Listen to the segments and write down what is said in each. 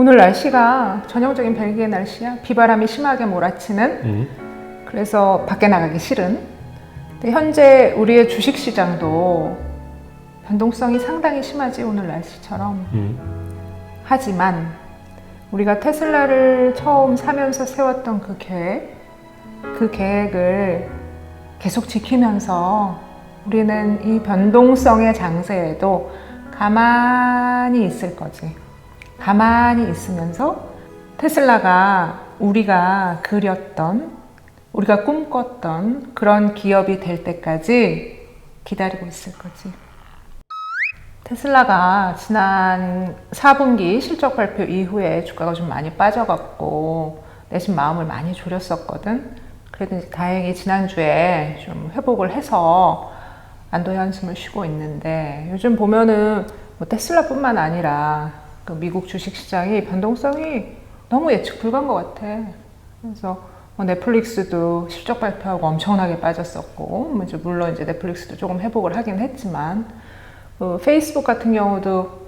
오늘 날씨가 전형적인 벨기에 날씨야. 비바람이 심하게 몰아치는. 음. 그래서 밖에 나가기 싫은. 근데 현재 우리의 주식 시장도 변동성이 상당히 심하지 오늘 날씨처럼. 음. 하지만 우리가 테슬라를 처음 사면서 세웠던 그 계획, 그 계획을 계속 지키면서 우리는 이 변동성의 장세에도 가만히 있을 거지. 가만히 있으면서 테슬라가 우리가 그렸던, 우리가 꿈꿨던 그런 기업이 될 때까지 기다리고 있을 거지. 테슬라가 지난 4분기 실적 발표 이후에 주가가 좀 많이 빠져갖고 내심 마음을 많이 졸였었거든. 그래도 다행히 지난주에 좀 회복을 해서 안도의 한숨을 쉬고 있는데 요즘 보면은 뭐 테슬라뿐만 아니라 그 미국 주식시장이 변동성이 너무 예측 불가한 것 같아. 그래서 뭐 넷플릭스도 실적 발표하고 엄청나게 빠졌었고, 뭐 이제 물론 이제 넷플릭스도 조금 회복을 하긴 했지만, 그 페이스북 같은 경우도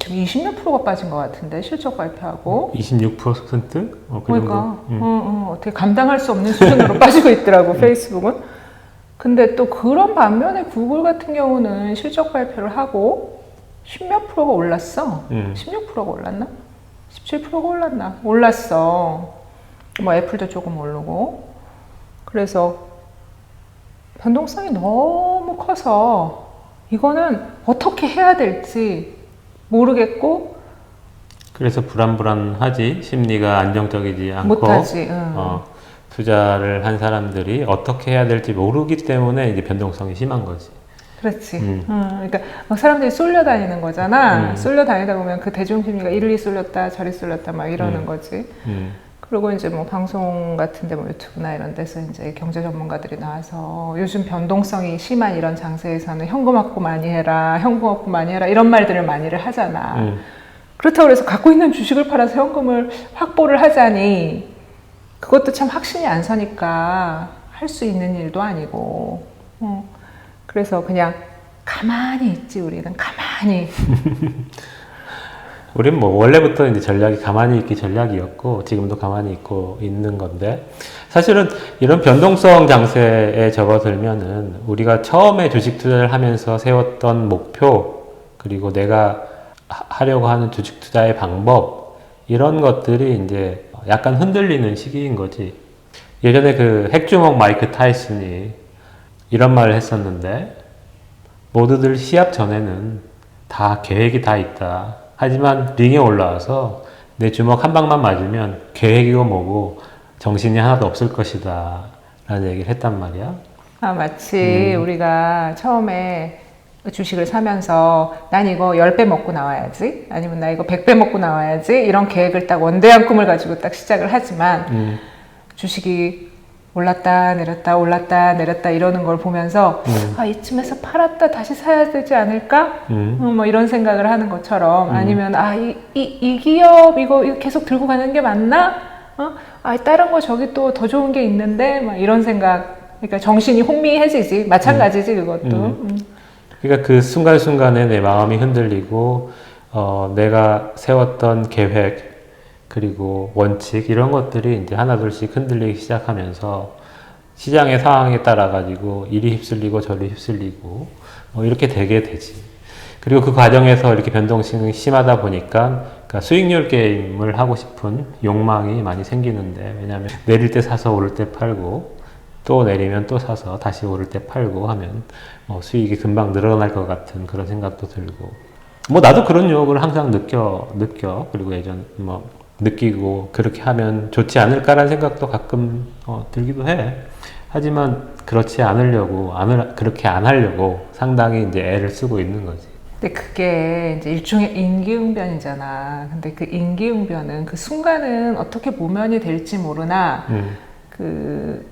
지금 20몇 프로가 빠진 것 같은데 실적 발표하고 26%? 어, 그 그러니까. 음. 어, 어, 어 떻게 감당할 수 없는 수준으로 빠지고 있더라고 페이스북은 근데 또 그런 반면에 구글 같은 경우는 실적 발표를 하고 10몇 프로가 올랐어 음. 16%가 올랐나? 17%가 올랐나? 올랐어 뭐 애플도 조금 오르고 그래서 변동성이 너무 커서 이거는 어떻게 해야 될지 모르겠고 그래서 불안불안하지 심리가 안정적이지 않고 못하지. 응. 어, 투자를 한 사람들이 어떻게 해야 될지 모르기 때문에 이제 변동성이 심한 거지. 그렇지. 음. 응, 그러니까 막 사람들이 쏠려 다니는 거잖아. 음. 쏠려 다니다 보면 그 대중심리가 이리 쏠렸다 저리 쏠렸다 막 이러는 음. 거지. 음. 그리고 이제 뭐 방송 같은데 뭐 유튜브나 이런 데서 이제 경제 전문가들이 나와서 요즘 변동성이 심한 이런 장세에서는 현금 확보 많이 해라, 현금 확보 많이 해라 이런 말들을 많이를 하잖아. 음. 그렇다고 해서 갖고 있는 주식을 팔아서 현금을 확보를 하자니 그것도 참 확신이 안 서니까 할 수 있는 일도 아니고 어, 그래서 그냥 가만히 있지 우리는 가만히 우리는 뭐 원래부터 이제 전략이 가만히 있기 전략이었고 지금도 가만히 있고 있는 건데 사실은 이런 변동성 장세에 접어들면은 우리가 처음에 주식 투자를 하면서 세웠던 목표 그리고 내가 하- 하려고 하는 주식 투자의 방법 이런 것들이 이제 약간 흔들리는 시기인 거지. 예전에 그 핵주먹 마이크 타이슨이 이런 말을 했었는데 모두들 시합 전에는 다 계획이 다 있다. 하지만 링에 올라와서 내 주먹 한 방만 맞으면 계획이고 뭐고 정신이 하나도 없을 것이다. 라는 얘기를 했단 말이야. 아 마치 우리가 처음에 주식을 사면서 난 이거 10배 먹고 나와야지 아니면 나 이거 100배 먹고 나와야지 이런 계획을 딱 원대한 꿈을 가지고 딱 시작을 하지만 음, 주식이 올랐다 내렸다 올랐다 내렸다 이러는 걸 보면서 음. 아 이쯤에서 팔았다 다시 사야 되지 않을까? 음, 어, 뭐 이런 생각을 하는 것처럼 아니면 아이이 이 기업 이거, 이거 계속 들고 가는 게 맞나? 어? 아 다른 거 저기 또 더 좋은 게 있는데 막 이런 생각 그러니까 정신이 혼미해지지 마찬가지지 그것도 음. 음. 그러니까 그 순간순간에 내 마음이 흔들리고 어, 내가 세웠던 계획 그리고 원칙 이런 것들이 이제 하나둘씩 흔들리기 시작하면서 시장의 상황에 따라 가지고 이리 휩쓸리고 저리 휩쓸리고 뭐 이렇게 되게 되지. 그리고 그 과정에서 이렇게 변동성이 심하다 보니까 그러니까 수익률 게임을 하고 싶은 욕망이 많이 생기는데 왜냐하면 내릴 때 사서 오를 때 팔고 또 내리면 또 사서 다시 오를 때 팔고 하면 뭐 수익이 금방 늘어날 것 같은 그런 생각도 들고 뭐 나도 그런 유혹을 항상 느껴 느껴 그리고 예전 뭐 느끼고 그렇게 하면 좋지 않을까라는 생각도 가끔 어, 들기도 해. 하지만 그렇지 않으려고 안을 그렇게 안 하려고 상당히 이제 애를 쓰고 있는 거지. 근데 그게 이제 일종의 인기응변이잖아. 근데 그 인기응변은 그 순간은 어떻게 모면이 될지 모르나 음, 그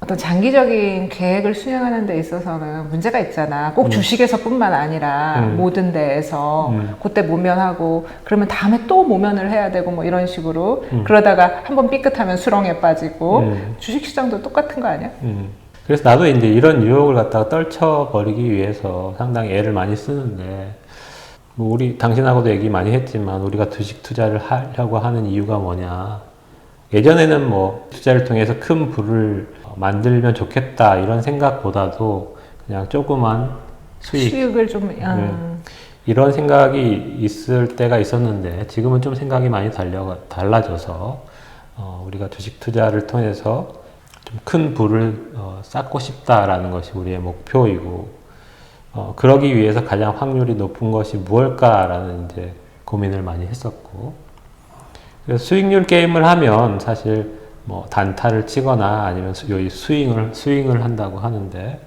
어떤 장기적인 계획을 수행하는 데 있어서는 문제가 있잖아. 꼭 주식에서뿐만 아니라 음. 모든 데에서 음. 그때 모면하고 그러면 다음에 또 모면을 해야 되고 뭐 이런 식으로 음. 그러다가 한번 삐끗하면 수렁에 빠지고 음. 주식시장도 똑같은 거 아니야? 음. 그래서 나도 이제 이런 유혹을 갖다가 떨쳐버리기 위해서 상당히 애를 많이 쓰는데 뭐 우리 당신하고도 얘기 많이 했지만 우리가 주식 투자를 하려고 하는 이유가 뭐냐. 예전에는 뭐 투자를 통해서 큰 부를 만들면 좋겠다 이런 생각보다도 그냥 조그만 수익. 수익을 좀 음, 이런 생각이 있을 때가 있었는데 지금은 좀 생각이 많이 달려 달라져서 어, 우리가 주식 투자를 통해서 좀 큰 부를 어, 쌓고 싶다라는 것이 우리의 목표이고 어, 그러기 위해서 가장 확률이 높은 것이 무엇일까라는 이제 고민을 많이 했었고 그래서 수익률 게임을 하면 사실 뭐 단타를 치거나 아니면 수, 여기 스윙을 스윙을 한다고 하는데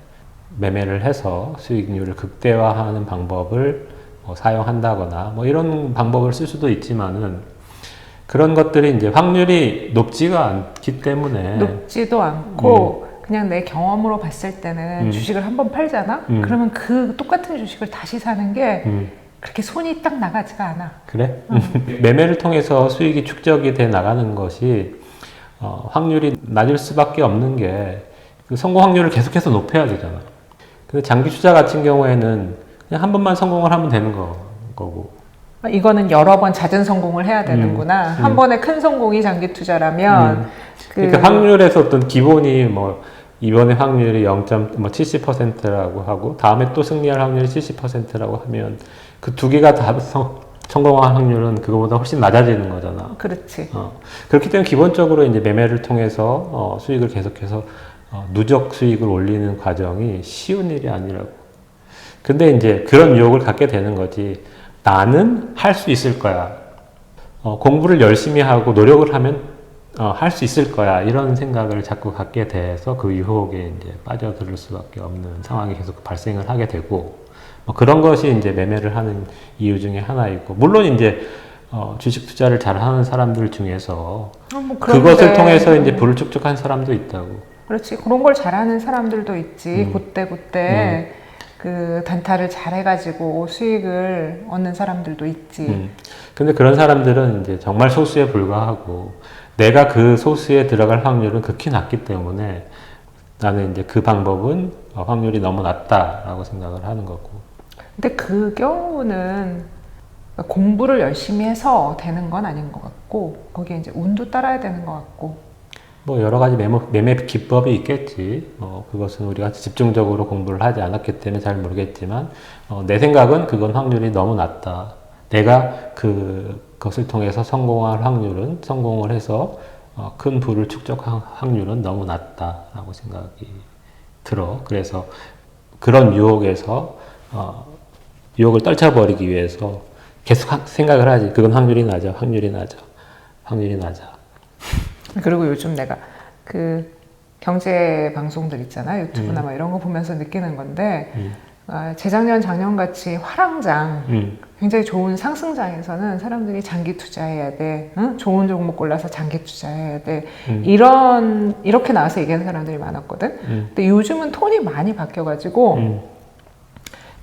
매매를 해서 수익률을 극대화하는 방법을 뭐 사용한다거나 뭐 이런 방법을 쓸 수도 있지만은 그런 것들이 이제 확률이 높지가 않기 때문에 높지도 않고 그냥 내 경험으로 봤을 때는 음. 주식을 한번 팔잖아. 음. 그러면 그 똑같은 주식을 다시 사는 게 음, 그렇게 손이 딱 나가지가 않아. 그래? 매매를 통해서 수익이 축적이 돼 나가는 것이 어, 확률이 낮을 수밖에 없는 게 그 성공 확률을 계속해서 높여야 되잖아. 근데 장기 투자 같은 경우에는 그냥 한 번만 성공을 하면 되는 거, 거고. 이거는 여러 번 낮은 성공을 해야 되는구나. 음. 한 번에 큰 성공이 장기 투자라면 음. 그 그러니까 확률에서 어떤 기본이 뭐 이번에 확률이 0.70%라고 하고 다음에 또 승리할 확률이 70%라고 하면 그 두 개가 다 성, 성공할 확률은 그거보다 훨씬 낮아지는 거잖아. 그렇지. 어, 그렇기 때문에 기본적으로 이제 매매를 통해서 어, 수익을 계속해서 어, 누적 수익을 올리는 과정이 쉬운 일이 아니라고. 근데 이제 그런 유혹을 갖게 되는 거지. 나는 할 수 있을 거야. 어, 공부를 열심히 하고 노력을 하면 어, 할 수 있을 거야. 이런 생각을 자꾸 갖게 돼서 그 유혹에 이제 빠져들 수밖에 없는 상황이 계속 발생을 하게 되고 뭐 그런 것이 이제 매매를 하는 이유 중에 하나이고 물론 이제 어, 주식 투자를 잘 하는 사람들 중에서 어, 뭐 그것을 통해서 이제 부를 축적한 사람도 있다고. 그렇지. 그런 걸 잘하는 사람들도 있지. 음. 그때 그때 그 단타를 잘 해가지고 수익을 얻는 사람들도 있지. 음. 근데 그런 사람들은 이제 정말 소수에 불과하고 내가 그 소수에 들어갈 확률은 극히 낮기 때문에 나는 이제 그 방법은 어, 확률이 너무 낮다라고 생각을 하는 거고. 근데 그 경우는 공부를 열심히 해서 되는 건 아닌 것 같고 거기에 이제 운도 따라야 되는 것 같고 뭐 여러 가지 매매, 매매 기법이 있겠지. 어, 그것은 우리가 집중적으로 공부를 하지 않았기 때문에 잘 모르겠지만 어, 내 생각은 그건 확률이 너무 낮다. 내가 그 것을 통해서 성공할 확률은 성공을 해서 어, 큰 부를 축적할 확률은 너무 낮다라고 생각이 들어. 그래서 그런 유혹에서 어, 유혹을 떨쳐버리기 위해서 계속 하- 생각을 하지. 그건 확률이 낮아, 확률이 낮아, 확률이 낮아. 그리고 요즘 내가 그 경제 방송들 있잖아 유튜브나 막 이런 거 보면서 느끼는 건데 음. 아, 재작년 작년 같이 화랑장 음, 굉장히 좋은 상승장에서는 사람들이 장기 투자해야 돼 응? 좋은 종목 골라서 장기 투자해야 돼 음. 이런 이렇게 나와서 얘기하는 사람들이 많았거든 음. 근데 요즘은 톤이 많이 바뀌어 가지고 음.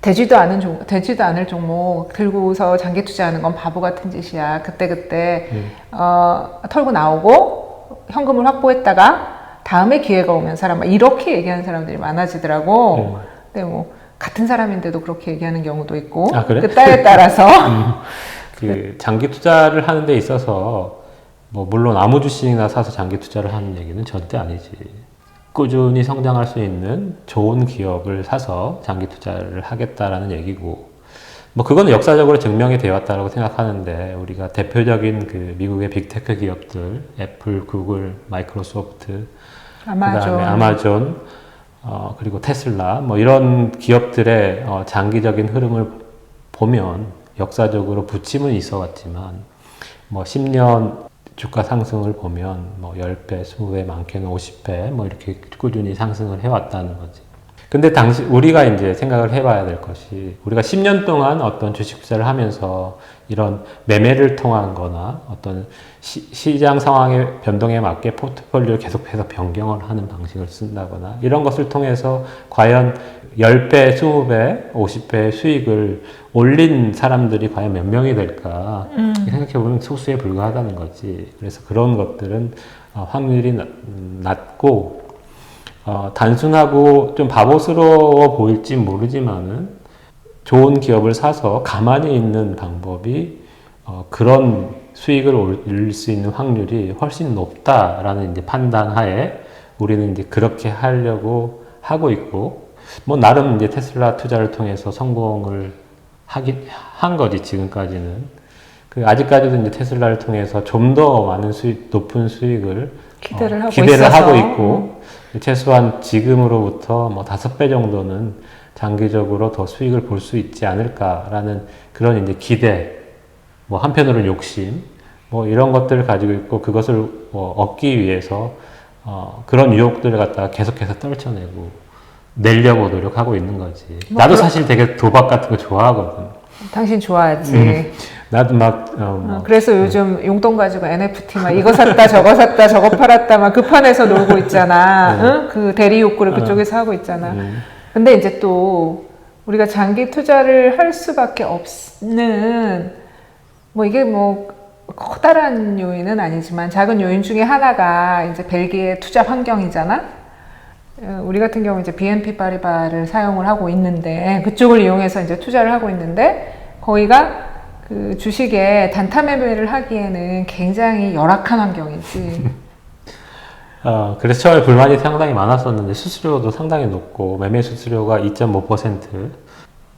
되지도 않은 종, 되지도 않을 종목 들고서 장기 투자하는 건 바보 같은 짓이야. 그때 그때 음. 어, 털고 나오고 현금을 확보했다가 다음에 기회가 오면 사람 막 이렇게 얘기하는 사람들이 많아지더라고. 음. 근데 뭐 같은 사람인데도 그렇게 얘기하는 경우도 있고 아, 그래? 그 때에 따라서 그 장기 투자를 하는 데 있어서 뭐 물론 아무 주식이나 사서 장기 투자를 하는 얘기는 절대 아니지. 꾸준히 성장할 수 있는 좋은 기업을 사서 장기 투자를 하겠다라는 얘기고 뭐 그거는 역사적으로 증명이 되었다라고 생각하는데 우리가 대표적인 그 미국의 빅테크 기업들 애플, 구글, 마이크로소프트 아마존 그다음에 아마존 어, 그리고 테슬라 뭐 이런 기업들의 어, 장기적인 흐름을 보면 역사적으로 부침은 있어 왔지만 뭐 10년 주가 상승을 보면 뭐 10배, 20배, 많게는 50배 뭐 이렇게 꾸준히 상승을 해왔다는 거지. 근데 당시 우리가 이제 생각을 해봐야 될 것이 우리가 10년 동안 어떤 주식 투자를 하면서 이런 매매를 통한 거나 어떤 시, 장 상황의 변동에 맞게 포트폴리오를 계속해서 변경을 하는 방식을 쓴다거나 이런 것을 통해서 과연 10배, 20배, 50배의 수익을 올린 사람들이 과연 몇 명이 될까 생각해보면 소수에 불과하다는 거지. 그래서 그런 것들은 어, 확률이 낮- 음, 낮고 어, 단순하고 좀 바보스러워 보일지 모르지만은 좋은 기업을 사서 가만히 있는 방법이 어, 그런 수익을 올릴 수 있는 확률이 훨씬 높다라는 이제 판단하에 우리는 이제 그렇게 하려고 하고 있고 뭐 나름 이제 테슬라 투자를 통해서 성공을 하긴 한 거지 지금까지는 그 아직까지도 이제 테슬라를 통해서 좀 더 많은 수익 높은 수익을 기대를 어, 하고 기대를. 하고 있고 최소한 지금으로부터 뭐 다섯 배 정도는 장기적으로 더 수익을 볼 수 있지 않을까라는 그런 이제 기대, 뭐 한편으로는 욕심, 뭐 이런 것들을 가지고 있고 그것을 뭐 얻기 위해서 어, 그런 유혹들을 갖다가 계속해서 떨쳐내고 내려고 노력하고 있는 거지. 뭐 나도 그런- 사실 되게 도박 같은 거 좋아하거든. 당신 좋아하지. 음. 나도 막 어, 뭐 어, 그래서 요즘 용돈 가지고 NFT 막 이거 샀다 저거 샀다 저거 팔았다 막그 판에서 놀고 있잖아. 응? 그 대리 욕구를 그쪽에서 하고 있잖아. 음, 근데 이제 또 우리가 장기 투자를 할 수밖에 없는 뭐 이게 뭐 커다란 요인은 아니지만 작은 요인 중에 하나가 이제 벨기에 투자 환경이잖아. 어, 우리 같은 경우 이제 BNP 파리바를 사용을 하고 있는데 그쪽을 이용해서 이제 투자를 하고 있는데 거기가 그 주식에 단타 매매를 하기에는 굉장히 열악한 환경이지. 어, 그래서 처음에 불만이 상당히 많았었는데 수수료도 상당히 높고 매매 수수료가 2.5%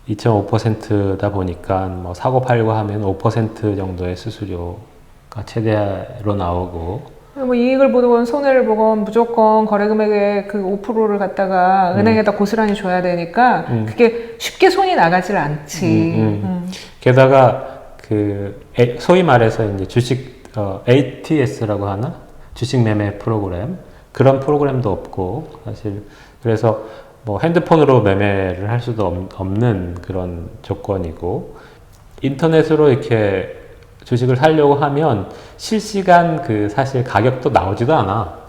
2.5%다 보니까 뭐 사고 팔고 하면 5% 정도의 수수료가 최대로 나오고 뭐 이익을 보건 손해를 보건 무조건 거래 금액의 그 5%를 갖다가 은행에다 고스란히 줘야 되니까 음. 그게 쉽게 손이 나가질 않지. 음, 음. 음. 게다가 그 에- 소위 말해서 이제 주식 어, ATS라고 하나 주식 매매 프로그램 그런 프로그램도 없고 사실 그래서 뭐 핸드폰으로 매매를 할 수도 없- 없는 그런 조건이고 인터넷으로 이렇게 주식을 사려고 하면 실시간 그 사실 가격도 나오지도 않아.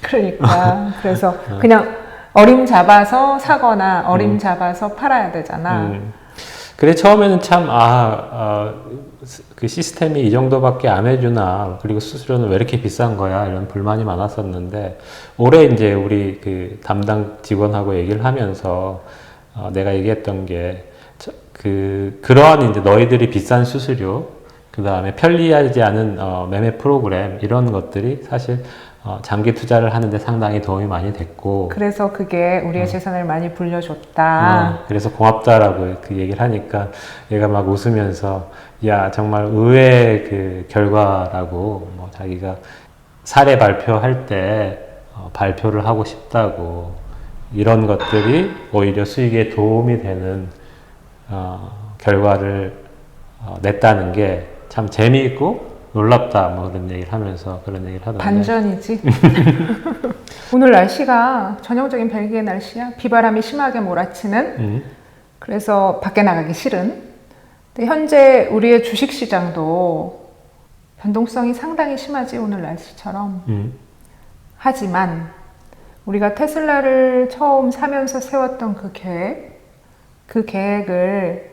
그러니까 그래서 어. 그냥 어림 잡아서 사거나 어림 잡아서 팔아야 되잖아. 음. 그래 처음에는 참 아, 아, 스- 그 시스템이 이 정도밖에 안 해주나. 그리고 수수료는 왜 이렇게 비싼 거야? 이런 불만이 많았었는데 올해 이제 우리 그 담당 직원하고 얘기를 하면서 어, 내가 얘기했던 게 그 그러한 이제 너희들이 비싼 수수료 그 다음에 편리하지 않은 어, 매매 프로그램 이런 것들이 사실 어, 장기 투자를 하는데 상당히 도움이 많이 됐고 그래서 그게 우리의 재산을 많이 불려줬다. 어, 그래서 고맙다라고 그 얘기를 하니까 얘가 막 웃으면서 야 정말 의외의 그 결과라고 뭐 자기가 사례 발표할 때 어, 발표를 하고 싶다고 이런 것들이 오히려 수익에 도움이 되는 어, 결과를 어, 냈다는 게 참 재미있고 놀랍다 뭐 그런 얘기를 하면서 그런 얘기를 하던데 반전이지. 오늘 날씨가 전형적인 벨기에 날씨야. 비바람이 심하게 몰아치는. 음, 그래서 밖에 나가기 싫은. 근데 현재 우리의 주식 시장도 변동성이 상당히 심하지 오늘 날씨처럼. 음, 하지만 우리가 테슬라를 처음 사면서 세웠던 그 계획, 그 계획을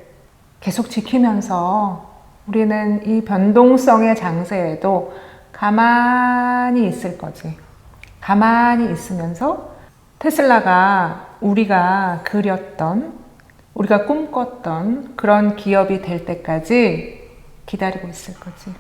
계속 지키면서 우리는 이 변동성의 장세에도 가만히 있을 거지. 가만히 있으면서 테슬라가 우리가 그렸던, 우리가 꿈꿨던 그런 기업이 될 때까지 기다리고 있을 거지.